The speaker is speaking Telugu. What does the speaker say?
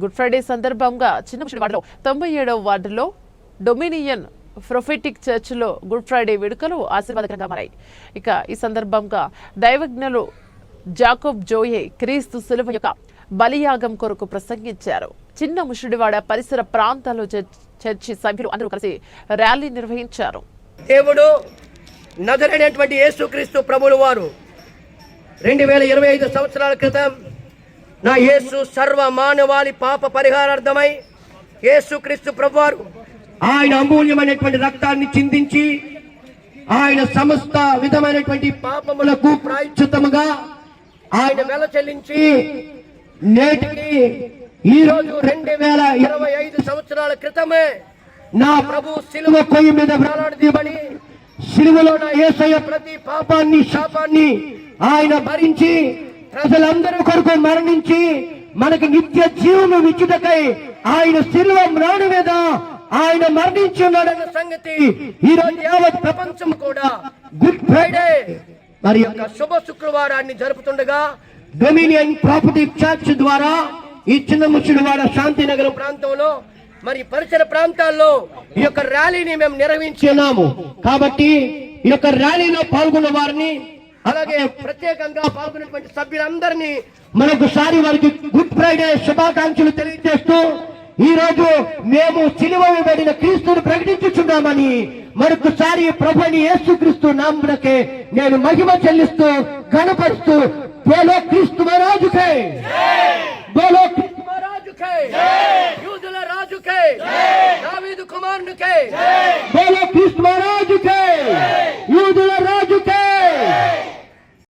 గుడ్ ఫ్రైడే సందర్భంగా చిన్న చిన్నవాడలో తొంభై ఏడవ వార్డులో డొమినియన్ ప్రొఫెటిక్ చర్చ్లో గుడ్ ఫ్రైడే వేడుకలు ఆశీర్వాదకరంగా మారాయి. ఇక ఈ సందర్భంగా దైవజ్ఞులు జాకోబ్ జోయే క్రీస్తు శిలువ యొక్క బలియాగం కొరకు ప్రసంగించారు. చిన్న ముషుడివాడ పరిసర ప్రాంతాల్లో చర్చి సభ్యులు అందరూ కలిసి ర్యాలీ నిర్వహించారు. దేవుడు నగరైనటువంటి యేసుక్రీస్తు ప్రభులు వారు. రెండు వేల ఇరవై ఐదు సంవత్సరాల క్రితం నా యేసు సర్వ మానవాళి పాప పరిహారార్థమై యేసుక్రీస్తు క్రీస్తు ప్రభువారు ఆయన అమూల్యమైనటువంటి రక్తాన్ని చిందించి ఆయన సమస్త విధమైనటువంటి పాపములకు ప్రాయశ్చితముగా ఆయన వెల చెల్లించి నేటికి ఈ రోజు రెండు వేల ఇరవై ఐదు సంవత్సరాల క్రితమే నా ప్రభు సిలువ కొయ్యి మీద వేలాడదీయబడి సిలువలో నా ఏసయ్య ప్రతి పాపాన్ని శాపాన్ని ఆయన భరించి ప్రజలందరి కొరకు మరణించి మనకి నిత్య జీవము ఇచ్చుటకై ఆయన శిల్వ మ్రాడు మీద ఆయన మరణించి ఉన్నాడన్న సంగతి ఈ రోజు యావత్ ప్రపంచం కూడా గుడ్ ఫ్రైడే. మరి యొక్క శుభ శుక్రవారాన్ని జరుపుతుండగా డొమినియన్ ప్రాపర్టీ చర్చ్ ద్వారా ఈ చిన్న ముచ్చుడువాడ శాంతినగరం ప్రాంతంలో మరి పరిసర ప్రాంతాల్లో ఈ యొక్క ర్యాలీని మేము నిర్వహించున్నాము కాబట్టి ఈ యొక్క ర్యాలీలో పాల్గొన్న వారిని అలాగే ప్రత్యేకంగా పాల్గొన్నటువంటి సభ్యులందరినీ మరొకసారి వారికి గుడ్ ఫ్రైడే శుభాకాంక్షలు తెలియజేస్తూ ఈ రోజు మేము సిలువ వేయబడిన క్రీస్తుని ప్రకటించుచున్నామని మరొకసారి ప్రభుని యేసుక్రీస్తు నామమునకే నేను మహిమ చెల్లిస్తూ గణపరుస్తూ బోలో క్రీస్తు మహారాజుకే! బోలో క్రీస్తు మహారాజుకే! యూదుల రాజుకే దావీదు కుమారునికే బోలో క్రీస్తు